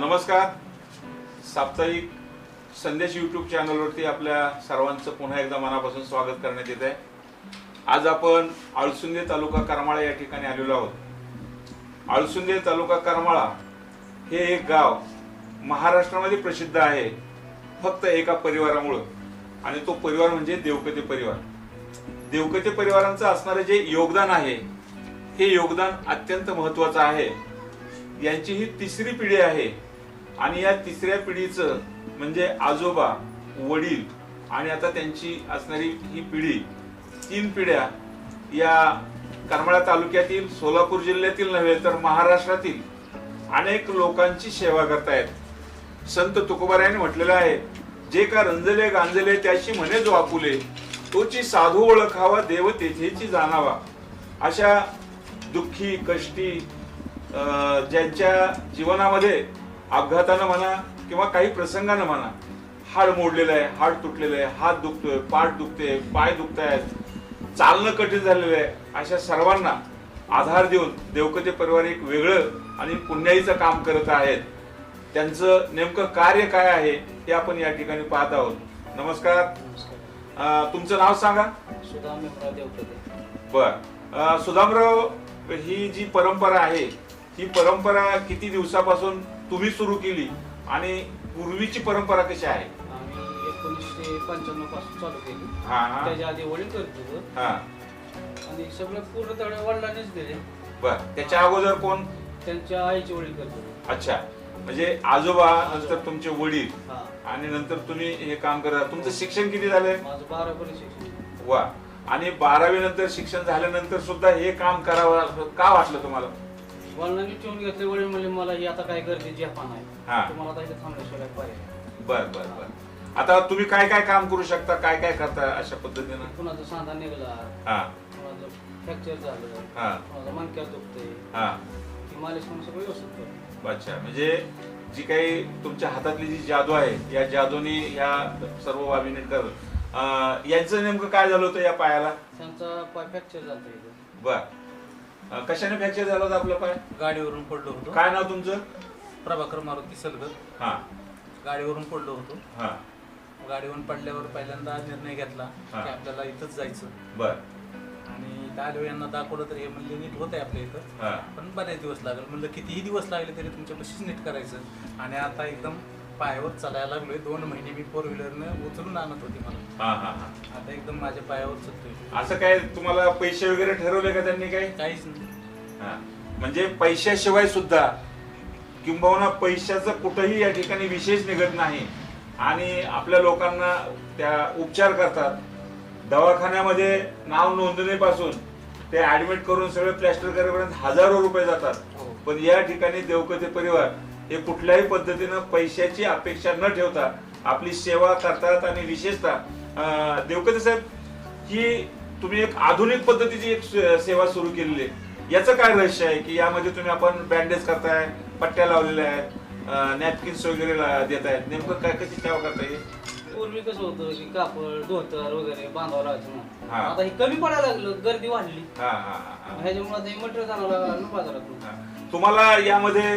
नमस्कार. साप्ताहिक संदेश यूट्यूब चॅनलवरती आपल्या सर्वांचं पुन्हा एकदा मनापासून स्वागत करण्यात येत आहे. आज आपण आळसुंदे तालुका करमाळा या ठिकाणी आलेलो आहोत. आळसुंदे तालुका करमाळा हे एक गाव महाराष्ट्रामध्ये प्रसिद्ध आहे. फक्त एका परिवारामुळं. आणि तो परिवार म्हणजे देवकते परिवार. देवकते परिवारांचं असणारं जे योगदान आहे हे योगदान अत्यंत महत्वाचं आहे. यांची ही तिसरी पिढी आहे. आणि या तिसऱ्या पिढीचं म्हणजे आजोबा वडील आणि आता त्यांची असणारी ही पिढी तीन पिढ्या या करमाळा तालुक्यातील सोलापूर जिल्ह्यातील नव्हे तर महाराष्ट्रातील अनेक लोकांची सेवा करतायत. संत तुकोबारायांनी म्हटलेलं आहे जे का रंजले गांजले त्याची म्हणे जो आपुले तोची साधू ओळखावा देव तेथेची जाणावा. अशा दुःखी कष्टी ज्यांच्या जीवनामध्ये अपघातानं म्हणा किंवा काही प्रसंगानं म्हणा हाड मोडलेलं आहे हाड तुटलेलं आहे हात दुखतोय पाठ दुखते पाय दुखतायत चालणं कठीण झालेलं आहे. अशा सर्वांना आधार देऊन देवकते परिवार एक वेगळं आणि पुण्याईचं काम करत आहेत. त्यांचं नेमकं कार्य काय आहे हे आपण या ठिकाणी पाहत आहोत. नमस्कार. तुमचं नाव सांगा? देवकते. बर. सुदामराव ही जी परंपरा आहे ही परंपरा किती दिवसापासून तुम्ही सुरू केली आणि पूर्वीची परंपरा कशी आहे? आम्ही एकोणीसशे पंच्याण्णवपासून चालू केली. हा हा. त्याच्या आधी वडील करत होतो. हा. आणि सगळं पूर्ण तेवढ्या वडिलांनीच दिले. बर त्याच्या अगोदर कोण? त्यांच्या आईचे वडील करत होते. अच्छा. म्हणजे आजोबा नंतर तुमचे वडील हा. आणि नंतर तुम्ही हे काम करता तुमचं शिक्षण किती झालंय? माझं बारापर्यंत शिक्षण. वा. आणि बारावी नंतर शिक्षण झाल्यानंतर सुद्धा हे काम करावं असं का वाटलं तुम्हाला? वडिलांनी ठेवून घेतले वडील म्हणले मला ही आता काय करते जपान हा. आहे तुम्हाला आता इथे थांबल्याशिवाय पर्याय बर बर बर. आता तुम्ही काय काय काम करू शकता? काय काय करता अशा पद्धतीनं? कुणाचं सांधा निघाला हा. कुणाचं फ्रॅक्चर झालं हा. कुणाचं मणक्यात दुखते हा. ती मालिश करून सगळं व्यवस्थित करतो अच्छा म्हणजे जी काही तुमच्या हातातली जी जादू आहे या जादूने ह्या सर्व बाबी नीट कर. अं, यांचं नेमकं काय झालं होतं या पायाला? त्यांचा पाय फ्रॅक्चर झालं बर. अं, कशाने फ्रॅक्चर झालं होतं आपलं पाय? गाडीवरून पडलो होतो. काय नाव तुमचं? प्रभाकर मारुती सलगर. हा. गाडीवरून पडलो होतो. हा. गाडीवरून पडल्यावर पहिल्यांदा निर्णय घेतला हा. की आपल्याला इथंच जायचं. बर. आणि इथं आलो यांना दाखवलं तर हे म्हणले नीट होत आहे आपल्या इथं. हा. पण बरेच दिवस लागेल. म्हणलं कितीही दिवस लागले तरी तुमच्या बशीच नीट करायचं. आणि आता एकदम पायावर चालायला लागलोय. दोन महिने मी फोर व्हीलरनं उचलून आणत होती मला. हा हा हा. आता एकदम माझ्या पायावर चलतोय. असं काय तुम्हाला पैसे वगैरे ठरवले का त्यांनी काही? काहीच नाही. हा. म्हणजे पैशाशिवाय सुद्धा किंबहुना पैशाचं कुठंही या ठिकाणी विशेष निघत नाही. आणि आपल्या लोकांना त्या उपचार करतात. दवाखान्यामध्ये नाव नोंदणीपासून ते ऍडमिट करून सगळे प्लॅस्टर करेपर्यंत हजारो रुपये जातात. हो. पण या ठिकाणी देवकते परिवार हे कुठल्याही पद्धतीनं पैशाची अपेक्षा न ठेवता आपली सेवा करतात आणि विशेषतः देवकते साहेब ही तुम्ही एक आधुनिक पद्धतीची एक सेवा सुरू केलेली आहे. याचं काय रहस्य आहे की यामध्ये तुम्ही आपण बँडेज करताय पट्ट्या लावलेल्या आहेत नॅपकिन्स वगैरे देत आहेत नेमकं काय कशी सेवा करताय पूर्वी कसं होतं की कापड धोतर वगैरे बांधावं लागायचं. आता हे कमी पडायला लागलं गर्दी वाढली. ह्याच्यामुळे मटेरियल आणावं लागलं ना बाजारातून. तुम्हाला यामध्ये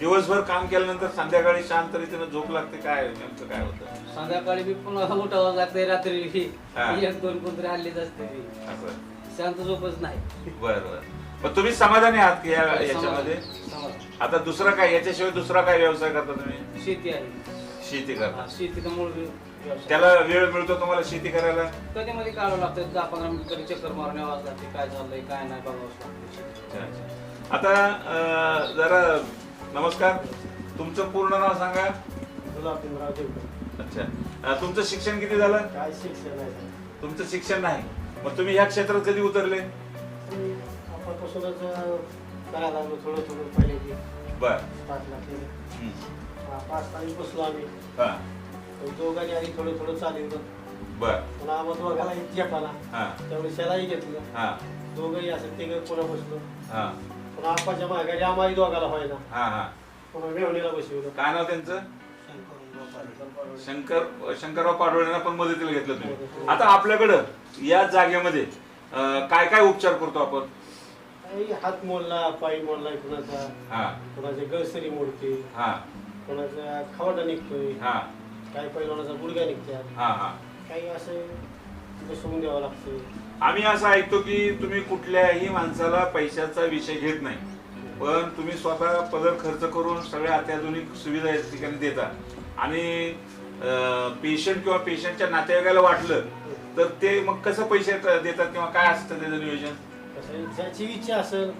दिवसभर काम केल्यानंतर संध्याकाळी शांत रीतीनं झोप लागते काय? नेमकं काय होतं? संध्याकाळी बी पुन्हा उठावं लागतंय रात्री. एक दोन कोणतरी हल्लीच असते ती. असं. शांत झोपच नाही. बर बर. पण तुम्ही समाधानी आहात की या याच्यामध्ये? समाधान. आता दुसरा काय? याच्याशिवाय दुसरा काय व्यवसाय करता तुम्ही? शेती आहे. शेती करता. हा, शेतीचा मूळ व्यवसाय. त्याला वेळ मिळतो तुम्हाला शेती करायला? कधी मध्ये काढावं लागतं? दहा पंधरा मिनिट तरी चक्कर मारून यावं लागते. काय झालंय काय नाही बघावं लागतं. अच्छा, अच्छा. आता जरा नमस्कार. तुमचं पूर्ण नाव सांगा. अच्छा. तुमचं शिक्षण किती झालं? काय शिक्षण आहे? तुमचं शिक्षण नाही. मग तुम्ही ह्या क्षेत्रात कधी उतरले? आपल्यापासूनच करायला लागलो थोडं थोडं पहिले की बर पाच. हा, तारीख बसलो आम्ही. हा. दोघांनी आधी थोडं थोडं चालवलं बर. पण आम्हाला दोघाला जपाला हा. त्यामुळे त्यालाही घेतलं. हा. दोघंही असं तिघं पुन्हा बसलो. हा पुन्हा आपाच्या माघारी आम्हाही दोघाला व्हायला. हा हा. पुन्हा मेवणीला बसवलं. काय नाव त्यांचं? शंकर शंकरराव पाडोळेंना पण मदतीला घेतलं तुम्ही. आता आपल्याकडं या जागेमध्ये अं, काय काय उपचार करतो आपण? काही हात मोडला पाय मोडला कुणाचा. हा. कुणाचे गळसरी मोडते. हा. कुणाचा खवाटा निघतोय. हा. काही पैलवानाचा गुडघा निघतात. हा हा. काही असं बसवून द्यावं लागतं आम्ही असं ऐकतो की तुम्ही कुठल्याही माणसाला पैशाचा विषय घेत नाही. पण तुम्ही स्वतः पदर खर्च करून सगळ्या अत्याधुनिक सुविधा या ठिकाणी देता. आणि पेशंट किंवा पेशंटच्या नातेवाईकाला वाटलं तर ते मग कसं पैसे देतात किंवा काय असतं त्याचं नियोजन? ज्याची इच्छा असेल.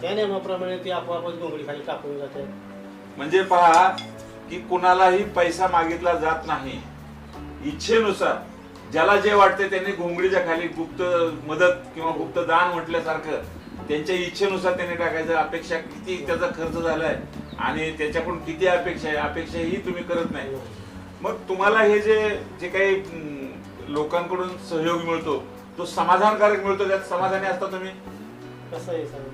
त्या नियमाप्रमाणे ते आपोआपच डोंगरी खाली टाकून जातात म्हणजे पहा की कुणालाही पैसा मागितला जात नाही. इच्छेनुसार. ज्याला जे वाटते त्यांनी घोंगडीच्या खाली गुप्त मदत किंवा गुप्त दान म्हटल्यासारखं त्यांच्या इच्छेनुसार त्यांनी टाकायचं. अपेक्षा किती त्याचा खर्च झालाय आणि त्याच्याकडून किती अपेक्षा आहे अपेक्षा ही तुम्ही करत नाही. मग तुम्हाला हे जे जे काही लोकांकडून सहयोग मिळतो तो समाधानकारक मिळतो त्यात समाधानी असता तुम्ही? कसं आहे सर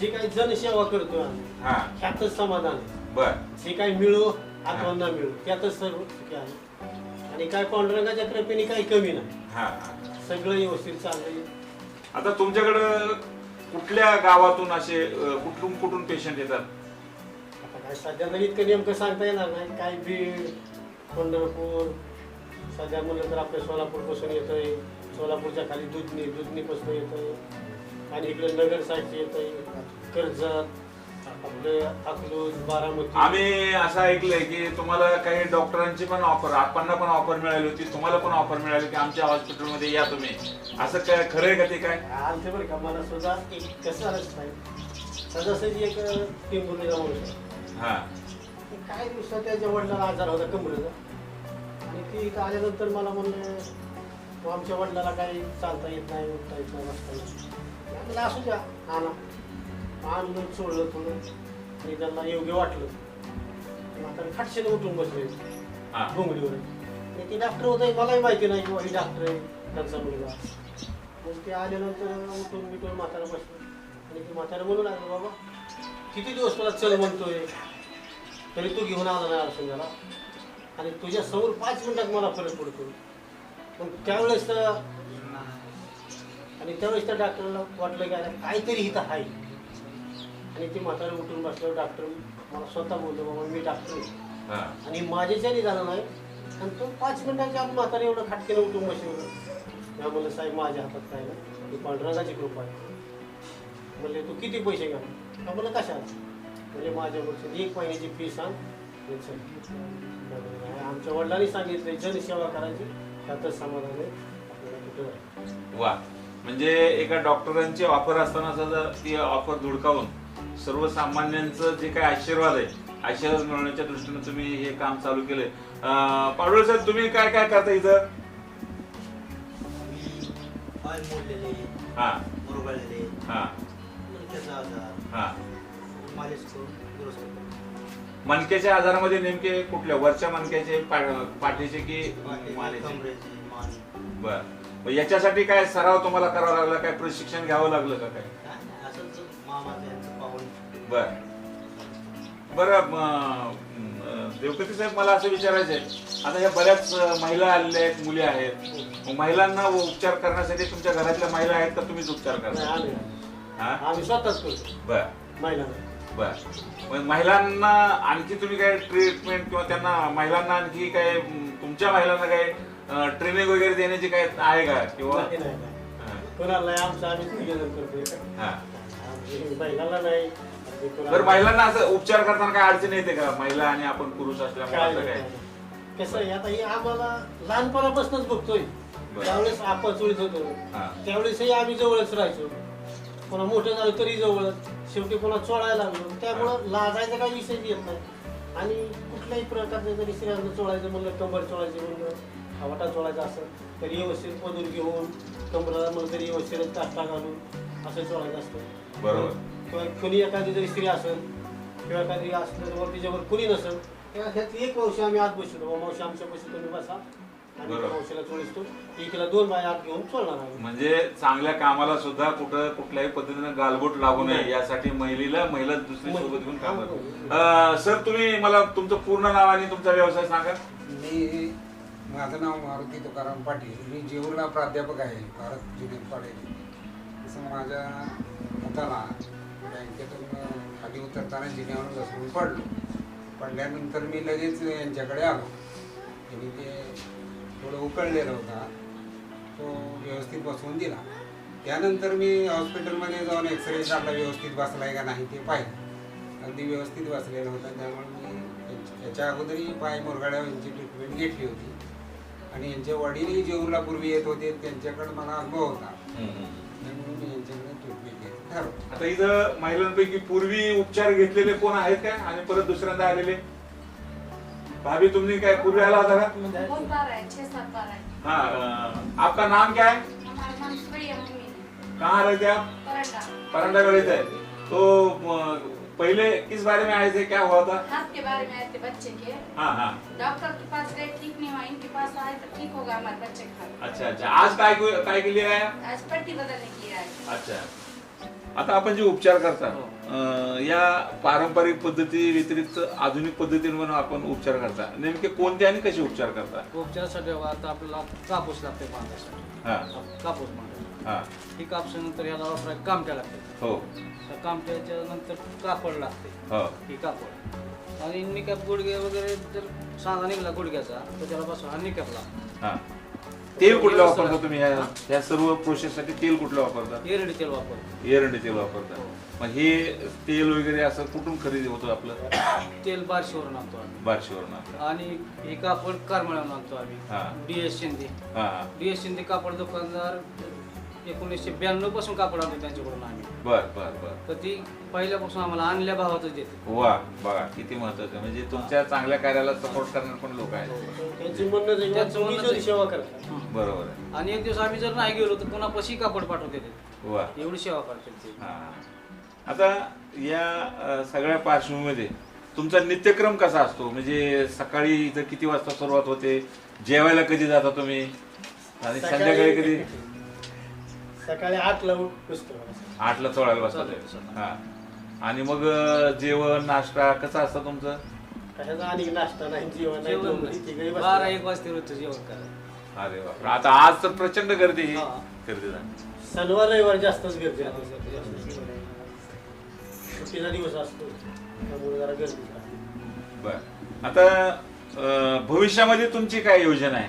जे काही जनसेवा करतो आम्ही हा. ह्यातच समाधान आहे. बर. जे काही मिळो अथवा न मिळो त्यातच सर्व सुखी आहे. आणि काय पांडुरंगाच्या कृपेने काही कमी नाही. हा. हा सगळं व्यवस्थित चाललंय. आता तुमच्याकडं कुठल्या गावातून असे अ, कुठून कुठून पेशंट येतात? आता काय सध्या तर इतकं नेमकं सांगता येणार नाही. काय बीड पंढरपूर सध्या म्हणलं तर आपल्या सोलापूरपासून येतंय. सोलापूरच्या खाली दुधनी दुधनीपासून येतंय. आणि इकडे नगर साईडचे येतंय. कर्जत आपले अकलूज बारामती. आम्ही असं ऐकलंय की तुम्हाला काही डॉक्टरांची पण ऑफर आपण पण ऑफर मिळाली होती तुम्हाला पण ऑफर मिळाली की आमच्या हॉस्पिटलमध्ये या तुम्ही. असं काय खरंय का ते काय? आमच्या बरं का मला एक कसं आलंच नाही सहजासहजी एक माणूस आहे हा. काही दिवसात त्याच्या वडिलाला आजार होता कमरेचा आणि ती इथं आल्यानंतर मला म्हणलं "तू आमच्या वडिलाला काही चालता येत नाही उठता येत नाही बसता येत नाही." म्हणलं असू द्या आणा आणलं सोडलं थोडं आणि त्यांना योग्य वाटलं म्हातारे खाटशेने उठून बसले हा. घोंगडीवर. आणि ते डॉक्टर होते मलाही माहिती नाही किंवा ही डॉक्टर आहे त्यांचा मुलगा. मग ते आल्यानंतर उठून बिटून म्हातारा बसलं. आणि ते म्हातारा म्हणू लागलं बाबा किती दिवस तुला चल म्हणतोय? तरी तू घेऊन आला नाही अर्संगाला आणि तुझ्या समोर पाच मिनिटात मला फरक पडतो. पण त्यावेळेस तर आणि त्यावेळेस त्या डॉक्टरला वाटलं की अरे काहीतरी इथं आहे. आणि ते म्हातारा उठून बसल्यावर डॉक्टर मला स्वतः बोललो बाबा मी डॉक्टर आहे. हा. आणि माझ्याच्याने झालं नाही आणि तो पाच मिनिटाच्या आत म्हातारा एवढं खाटकेनं उठून बसवलं मी म्हणलं साहेब माझ्या हातात काय नाही ही पांडुरंगाची कृपा आहे. म्हणले तू किती पैसे घ्या का म्हणलं कशाला? म्हणजे माझ्याकडची एक महिन्याची फी सांग. मी चल. म्हणलं, नाही, आमच्या वडिलांनी सांगितलं जनसेवा करायची त्यातच समाधान आहे. आपल्याला कुठं जायचं. वा. म्हणजे एका डॉक्टरांची ऑफर असताना सुद्धा ती ऑफर धुडकावून सर्वसामान्यांचं जे काही आशीर्वाद आहे आशीर्वाद मिळवण्याच्या दृष्टीने तुम्ही हे काम चालू केलंय. पाडोळ साहेब तुम्ही काय काय करता इथं? पाय मोडलेले हा. मुरगळलेले हा. मणक्याचा आजार हा. मालिश करून दुरुस्त करतो. मणक्याच्या आजारामध्ये नेमके कुठल्या? वरच्या मणक्याचे पा- पाठीचे की पाठीचे, मानेचे? कमरेचे मान. बर. मग याच्यासाठी काय सराव तुम्हाला करावा लागला? काय प्रशिक्षण घ्यावं लागलं का काय? काय नाही असंच पाहून बर. बरं देवकती साहेब मला असं विचारायचं आहे. आता ह्या बऱ्याच महिला आलेल्या आहेत मुली आहेत. महिलांना उपचार करण्यासाठी तुमच्या घरातल्या महिला आहेत का तुम्हीच उपचार करता? आम्ही हा? आम्ही स्वतःच करतो. बर. महिलांना. बर. महिलांना आणखी तुम्ही काय ट्रीटमेंट किंवा त्यांना महिलांना आणखी काय तुमच्या महिलांना काय ट्रेनिंग वगैरे देण्याची काय आहे का किंवा? कोणाला आमचं हा. आम्ही बैलाला नाही. बरं महिलांना असं उपचार करताना काय अडचण येते का? महिला आणि आपण पुरुष असल्यामुळे काय असं. कसं आहे आता हे आम्हाला लहानपणापासूनच बघतोय. त्यावेळेस आपण चोळीत होतो हा. त्यावेळेसही आम्ही जवळच राहायचो. पुन्हा मोठं झालं तरी जवळच शेवटी पुन्हा चोळायला लागलो. त्यामुळं लाजायचा काही विषय येत नाही. आणि कुठल्याही प्रकारचं जरी स्त्रियांना चोळायचं म्हणलं कंबर चोळायचं म्हणलं हवाटा चोळायचा असं तरी व्यवस्थित पदूर घेऊन कमराला म्हणलं तरी व्यवस्थित काष्टा घालून असं चोळायचं असतं. बरोबर. किंवा कुणी एखादी जरी स्त्री असेल किंवा एखादी असलं तर तिच्यावर कुणी नसेल तेव्हा ह्यात एक मावशी आम्ही आत बसतो. मावशी आमच्या पैसे तुम्ही बसा. आणि बरोबर. त्या मावशीला चोळीसतो एकीला दोन बाय आत घेऊन चोळणार आम्ही. म्हणजे चांगल्या कामाला सुद्धा कुठं कुठल्याही पद्धतीनं गालबोट लागू नये. नाही. यासाठी महिलेला महिला दुसरी सोबत घेऊन काम हो. सर तुम्ही मला तुमचं पूर्ण नाव आणि तुमचा व्यवसाय सांगा. मी माझं नाव मारुती तुकाराम पाटील. मी जेऊरला प्राध्यापक आहे भारत ज्युनियर कॉलेज तसं माझ्या हाताला बँकेतून खाली उतरताना जिन्यावर घसरून पडलो. पडल्यानंतर मी लगेच यांच्याकडे आलो. त्यांनी ते थोडं उकळलेलं होता. तो व्यवस्थित बसवून दिला. त्यानंतर मी हॉस्पिटलमध्ये जाऊन एक्सरे काढला व्यवस्थित बसलाय का नाही ते पाहिलं. अगदी व्यवस्थित बसलेला होता. त्यामुळे मी याच्या- अगोदरही पाय मुरगाड्या यांची ट्रीटमेंट घेतली होती. आणि यांचे वडीलही जेऊरला पूर्वी येत होते. त्यांच्याकडे मला अनुभव होता. आता इथं महिलांपैकी पूर्वी उपचार घेतलेले कोण आहेत का आणि परत दुसऱ्यांदा आलेले? भाभी तुमने क्या पूर्वी आला होता का? बहुत बार है छह सात बार है हाँ अ, आपका नाम क्या? है हमारा नाम सुरैया मम्मी कहाँ रहते आप? परंडा. थे तो अ, पहले किस बारे में आए थे? क्या हुआ था? हाथ के बारे में आए थे बच्चे के। हाँ हाँ। डॉक्टर के पास गए ठीक नहीं हुआ। इनके पास आए तो ठीक होगा हमारे बच्चे का अच्छा अच्छा। आज काय काय के लिए आया? आज पट्टी बदलने की आए। अच्छा। आता आपण जे उपचार करता अं, या पारंपरिक पद्धती व्यतिरिक्त आधुनिक पद्धतीने आपण उपचार करता. नेमके कोणते आणि कसे उपचार करता? उपचारासाठी बघा आता आपल्याला कापूस लागते बांधायसाठी हा. कापूस बांधायला हा. ही कापसानंतर याला वापरायला कामट्या लागते हो. कामट्याच्या नंतर कापड लागते. हो. ही कापड. आणि निकॅप गुडघे वगैरे जर साधा निघला गुडघ्याचा तर त्याला बसवा हा निकॅप लागतो. हा. तेल कुठलं वापरता तुम्ही ह्या ह्या सर्व प्रोसेस साठी तेल कुठलं वापरता? एरडी तेल वापरतो. एरंडी तेल वापरता. मग हे तेल वगैरे असं कुठून खरेदी होतं आपलं? तेल बारशीवरून आणतो आम्ही. बारशीवरून आणि हे कापड करमळ्यावरून आणतो हा. आम्ही डी एस शिंदे. हा हा. डी एस शिंदे कापड दुकानदार एकोणीसशे ब्याण्णवपासून कापड आणतो त्यांच्याकडून आम्ही. बर बर बर. तर ती पहिल्यापासून आम्हाला आणल्या भावातच देते. वा बघा किती महत्वाचं म्हणजे तुमच्या चांगल्या कार्याला सपोर्ट करणारे पण लोक आहेत. त्यांची म्हणणं आहे, त्यांचं तुम्ही म्हणणं जरी सेवा करा बरोबर आहे. आणि एक दिवस आम्ही जर नाही गेलो तर पुन्हा पशी कापड पाठवते ते. वा. एवढी सेवा करते ते. हा. आता या अ, सगळ्या पार्श्वभूमीमध्ये तुमचा नित्यक्रम कसा असतो? म्हणजे सकाळी इथं किती वाजता सुरुवात होते? जेवायला कधी जाता तुम्ही? आणि संध्याकाळी कधी? सकाळी आठला उठ पुस्तक आठला चोळायला बसता चालेल. हा. आणि मग अ, जेवण नाश्ता कसं असतं तुमचं? कशाचा आणि नाश्ता नाही जेवण नाही जेवण दोघं तिघंही नाही. बारा बसतात. एक वाजता रोजचं जेवण करा अरे बाप आता आज तर प्रचंड गर्दी हा. गर्दी झाली. शनिवार रविवार जास्तच गर्दी असते सुट्टीचा दिवस असतो. त्यामुळे जरा गर्दी राहते. बर. आता अ, भविष्यामध्ये तुमची काय योजना आहे?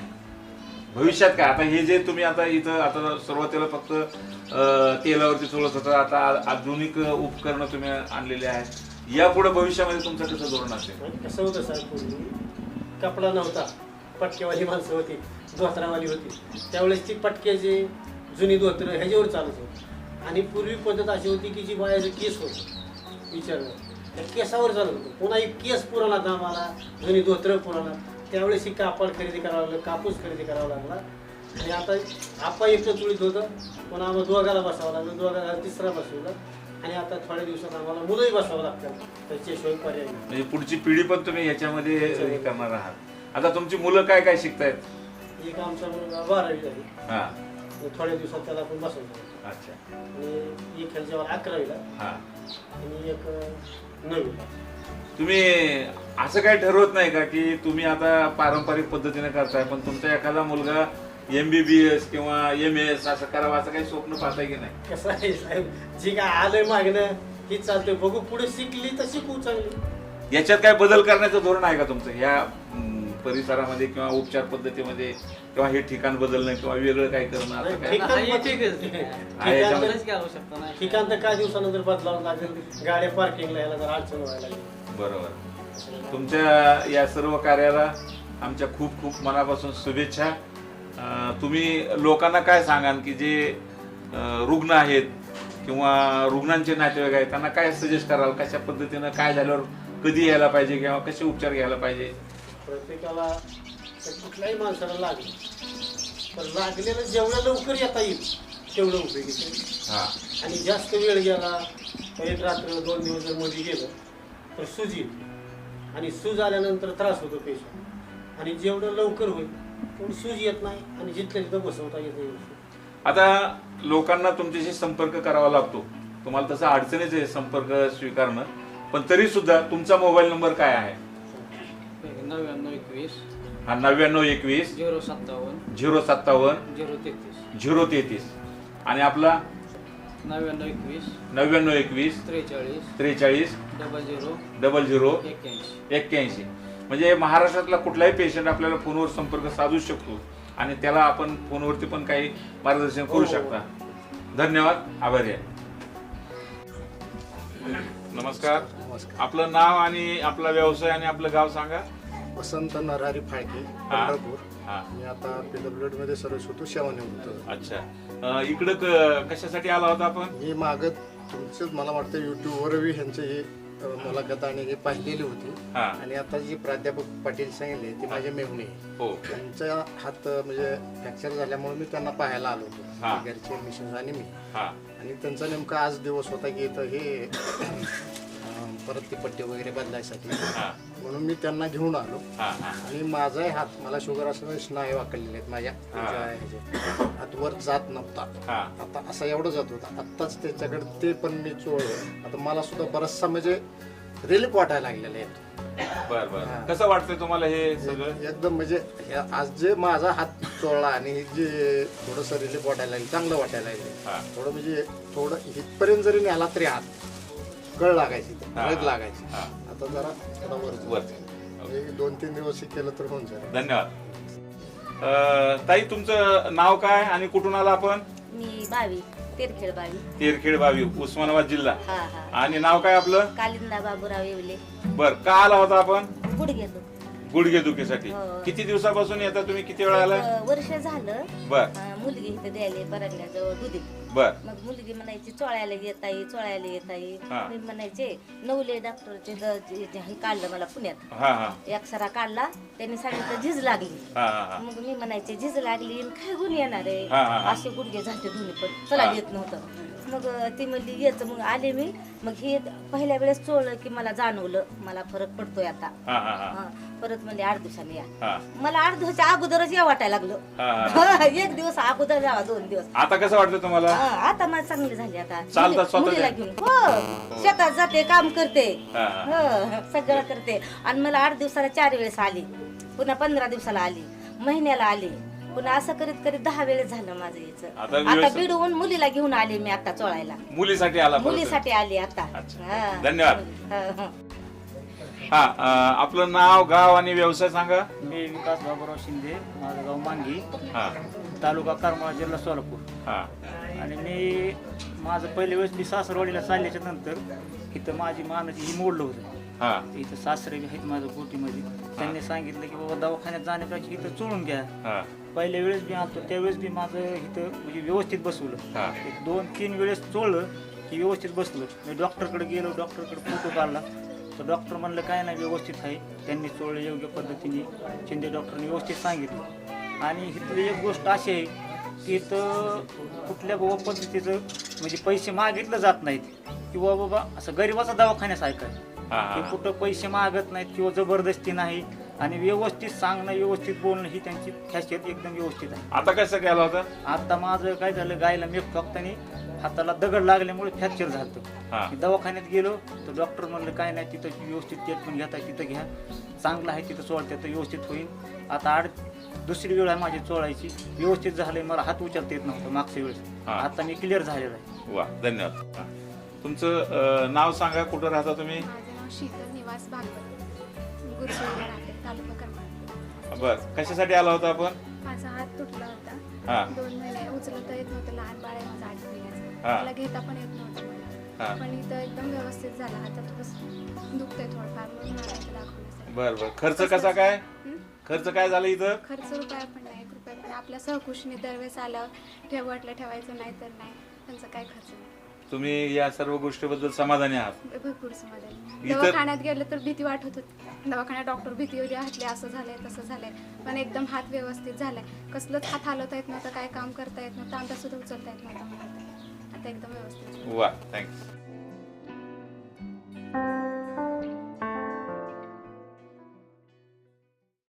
भविष्यात काय? आता हे जे तुम्ही आता इथं आता सुरुवातीला फक्त तेलावरती चोळत होता आता आधुनिक उपकरणं तुम्ही आणलेली आहेत. यापुढे भविष्यामध्ये तुमचं कसं धोरण असेल? कसं होतं साहेब पूर्वी कपडा नव्हता. पटकेवाली माणसं होती धोत्रावाली होती. त्यावेळेस ती पटक्याची जुनी धोत्र ह्याच्यावर चालत होती. आणि पूर्वी पद्धत अशी होती की जी बायाचं केस होतं विचारलं. त्या केसावर चालत होतं. पुन्हा एक केस पुराला आता आम्हाला जुनी धोत्र पुराला. त्यावेळेस ही कापड खरेदी करावं लागलं कापूस खरेदी करावा लागला. आणि आता आपा एकटं चुळीत होतं पुन्हा आम्हाला दोघाला बसावं लागलं दोघाला तिसरा बसवला. आणि आता थोड्या दिवसात आम्हाला मुलंही बसावं लागतात त्याच्याशिवाय पर्याय नाही. म्हणजे पुढची पिढी पण तुम्ही याच्यामध्ये हे करणार आहात आता तुमची मुलं काय काय शिकतायत? एक आमचा मुलगा बारावी झाली. हा. आणि थोड्या दिवसात त्याला आपण बसवतो. अच्छा. आणि एक ह्याच्यावर अकरावीला. हा. आणि एक अं, नववीला तुम्ही असं काही ठरवत नाही का की तुम्ही आता पारंपरिक पद्धतीने करताय पण तुमचा एखादा मुलगा एम बी बी एस किंवा एम एस असं करावं असं काही स्वप्न पाहताय की नाही? कसं आहे साहेब? जी काय आलंय मागणं ही चालतंय. बघू पुढे शिकली तर शिकू चांगली. याच्यात काय बदल करण्याचं धोरण आहे का तुमचं? हम्म, परिसरामध्ये किंवा उपचार पद्धतीमध्ये किंवा हे ठिकाण बदलणं किंवा वेगळं काय करणं असं काय? ठिकाण हा, याच्यामध्ये- आवश्यकता नाही. तर काय दिवसानंतर बदलावं लागेल. गाड्या पार्किंगला यायला जर अडचण व्हायला लागेल. बरोबर. तुमच्या या सर्व कार्याला आमच्या खूप खूप मनापासून शुभेच्छा. अं, तुम्ही लोकांना काय सांगाल की जे अं, रुग्ण आहेत किंवा रुग्णांचे नातेवाईक आहेत त्यांना काय सजेस्ट कराल? कशा पद्धतीनं काय झाल्यावर कधी यायला पाहिजे किंवा कसे उपचार घ्यायला पाहिजे? प्रत्येकाला कुठल्याही माणसाला लागलं. तर लागलेलं जेवढं लवकर येता येईल तेवढं उपयोगी. हा. आणि जास्त वेळ गेला एक रात्र दोन दिवस जर मध्ये गेलं तर सूज येते आणि सूज आल्यानंतर त्रास होतो पेशंट. आणि जेवढं लवकर होईल तेवढं सूज येत नाही आणि जिथल्या तिथं बसवता येत नाही. आता लोकांना तुमच्याशी संपर्क करावा लागतो. तुम्हाला तसं अडचणीच आहे संपर्क स्वीकारणं. पण तरी सुद्धा तुमचा मोबाईल नंबर काय आहे? नव्याण्णव एकवीस. हा नव्याण्णव एकवीस. झिरो सत्तावन्न. झिरो सत्तावन्न. झिरो तेहतीस. झिरो तेहतीस. आणि आपला? नव्याण्णव एकवीस. नव्याण्णव एकवीस. त्रेचाळीस. त्रेचाळीस. Double zero. Double zero. एक्क्याऐंशी. एक्क्याऐंशी. म्हणजे महाराष्ट्रातला कुठलाही पेशंट आपल्याला फोनवर संपर्क साधू शकतो. आणि त्याला आपण फोनवरती पण काही मार्गदर्शन करू शकता. धन्यवाद. आभारी आहे. नमस्कार. आपलं नाव आणि आपला व्यवसाय आणि आपलं गाव सांगा. वसंत नरहरी फाळके. पंढरपूर. हा. मी आता पीडब्ल्यूडी मध्ये सर्व्हिस होतो सेवानिवृत्त अच्छा. अं, इकडं क- कशासाठी आला होता आपण? मी मागत तुमचंच मला वाटतं युट्यूबवरही ह्यांचे हे अ, मुलाखत आणि हे पाहिलेली होती. हा. आणि आता जी प्राध्यापक पाटील सांगितले ते माझे मेहुणे हो. त्यांचा हात अ, म्हणजे फ्रॅक्चर झाल्यामुळे मी त्यांना पाहायला आलो हा. होतो घरचे मिसेस आणि मी. हा. आणि त्यांचा नेमका आज दिवस होता की इथं हे परत ती पट्टी वगैरे बदलायसाठी. हा. म्हणून मी त्यांना घेऊन आलो. हा हा आणि माझाही हात मला शुगर असल्यामुळे स्नायू वाकडलेले आहेत माझ्या. हात वर जात नव्हता. हा. आता असा एवढं जात होता. आत्ताच त्याच्याकडे ते पण मी चोळलं. आता मला सुद्धा बराचसा म्हणजे रिलीफ वाटायला लागलेले आहेत. बर बर. हा. कसं वाटतंय तुम्हाला हे सगळं? एकदम म्हणजे हे आज जे माझा हात चोळला आणि हे जे थोडंसं रिलीफ वाटायला लागलं चांगलं वाटायला लागलं हा. थोडं म्हणजे थोडं इथपर्यंत जरी नेला तरी हात कळ लागायची हा. रग लागायची. आता जरा थोडा वर. वरती दोन तीन दिवस हे केलं तर होऊन जाईल. धन्यवाद. अं, ताई तुमचं नाव काय आणि कुठून आला आपण? मी बावी तेरखेड बावी. तेरखेड बावी उस्मानाबाद जिल्हा. हा हा. आणि नाव काय आपलं? कालिंदा बाबूराव येवले. बर का आला होता आपण? गुडघे दुखीसाठी. हो. किती दिवसापासून येता तुम्ही? किती वेळा आला वर्ष झालं. बर. अं, मुलगी इथं द्यायला बरडण्याजवळ दुधी. बर. मग मुलगी म्हणायची चोळ्याला येत आई चोळ्याला येत आई हा. मी म्हणायचे नवले डॉक्टरचे जे- जे हे काढलं मला पुण्यात. हा हा. एक्सरा काढला त्यांनी सांगितलं झीज लागली. हा हा हा. मग मी म्हणायचे झीज लागली आणि काय गुण येणार आहे? हा, हा, हा. असे गुडघे झाले दोन्ही पण. चला हा. येत नव्हतं. मग ती म्हणली येत मग आले मी. मग हे पहिल्या वेळेस चोळलं की मला जाणवलं. मला फरक पडतोय आता. हा हा हा. हा, परत म्हणजे आठ दिवसांनी या. हा. मला आठ दिवसाच्या अगोदरच या वाटायला लागलं. एक दिवस अगोदर जावा दोन दिवस. आता कसं वाटतं तुम्हाला? हा, आता मला चांगली झाली आता. चालता मुली- स्वतः मुलीला घेऊन. हो शेतात जाते काम करते. हा, हा. हो सगळं करते. आणि मला आठ दिवसाला चार वेळेस आली. पुन्हा पंधरा दिवसाला आली. महिन्याला आली. पुन्हा असं करीत करीत दहा वेळेस झालं माझं याचं. आता आता व्यवस्थित- बिडवून मुलीला घेऊन आले मी आता चोळायला. मुलीसाठी आला परत. मुलीसाठी आली आता. अच्छा. हा. धन्यवाद. हा, हा. हा अं, आपलं नाव गाव आणि व्यवसाय सांगा. मी विकास बाबूराव शिंदे माझं गाव मांगी हा. तालुका करमाळा जिल्हा सोलापूर. हा. आणि मी माझं पहिल्या वेळेस मी सासरवाडीला चालल्याच्या नंतर इथं माझी मानाची ही मोडलं होतं. हा. इथं सासरे बी आहेत माझं गोटीमध्ये त्यांनी सांगितलं की बाबा दवाखान्यात जाण्यापेक्षा इथं चोळून घ्या. हा. पहिल्या वेळेस बी आणतो त्यावेळेस बी माझं इथं म्हणजे व्यवस्थित बसवलं. हा. एक दोन तीन वेळेस चोळलं की व्यवस्थित बसलं. मी डॉक्टरकडे गेलो डॉक्टरकडे फोटो काढला. तर डॉक्टर म्हणलं काय नाही व्यवस्थित आहे. त्यांनी चोळलं योग्य पद्धतीने. शिंदे डॉक्टरने व्यवस्थित सांगितलं. आणि इथली एक गोष्ट अशी आहे की इथं कुठल्या बाबा पद्धतीचं म्हणजे पैसे मागितलं जात नाहीत. किंवा बाबा असं गरिबाचा दवाखान्यासारखं आहे. हा, हा. कुठं पैसे मागत नाहीत किंवा जबरदस्ती नाही. आणि व्यवस्थित सांगणं व्यवस्थित बोलणं ही त्यांची खासियत एकदम व्यवस्थित आहे. आता कसं केलं होतं? आता माझं काय झालं गायला मेप ठोकताना हाताला दगड लागल्यामुळे फ्रॅक्चर झालं हा. मी दवाखान्यात गेलो तर डॉक्टर म्हणलं काय नाही तिथं व्यवस्थित ट्रीटमेंट घेता तिथं घ्या. चांगलं आहे तिथं चोळते तर व्यवस्थित होईल आता आड दुसरी वेळ आहे माझी चोळायची. व्यवस्थित झालंय मला हात उचलता येत नव्हतं मागच्या वेळेस. आता मी क्लिअर झालेला आहे. वा धन्यवाद. तुमचं नाव सांगा कुठं राहता तुम्ही? शीतल निवास भागवत. बर कशासाठी आला होता आपण? माझा हात तुटला होता. हा. दोन महिने उचलता येत नव्हतं लहान बाळ आहे माझं आठ महिन्याचं हा. मला घेता पण येत नव्हतं हा. मला पण इथं एकदम व्यवस्थित झाला. हातात बस दुखतंय थोडंफार म्हणून मला इथं दाखवण्यासाठी. बर बर. खर्च कसा काय? हं? खर्च काय झाला इथं? खर्च रुपया पण नाही एक रुपया पण नाही. आपल्या सहकुशीने दरवेळेस आल्यावर ठेव वाटलं ठेवायचं नाही तर नाही. त्यांचा काय खर्च नाही. तुम्ही या सर्व गोष्टीबद्दल समाधानी आहात? भरपूर समाधान. दवाखान्यात गेलं तर भीती वाटत होती दवाखान्यात डॉक्टर भीती होती हातले असं झालंय तसं झालंय. पण एकदम हात व्यवस्थित झालाय. कसलंच हात हलवता येत नव्हतं काय काम करता येत नव्हतं आमचा सुद्धा उचलता येत नव्हतं. आता. आता एकदम व्यवस्थित वा थँक्यू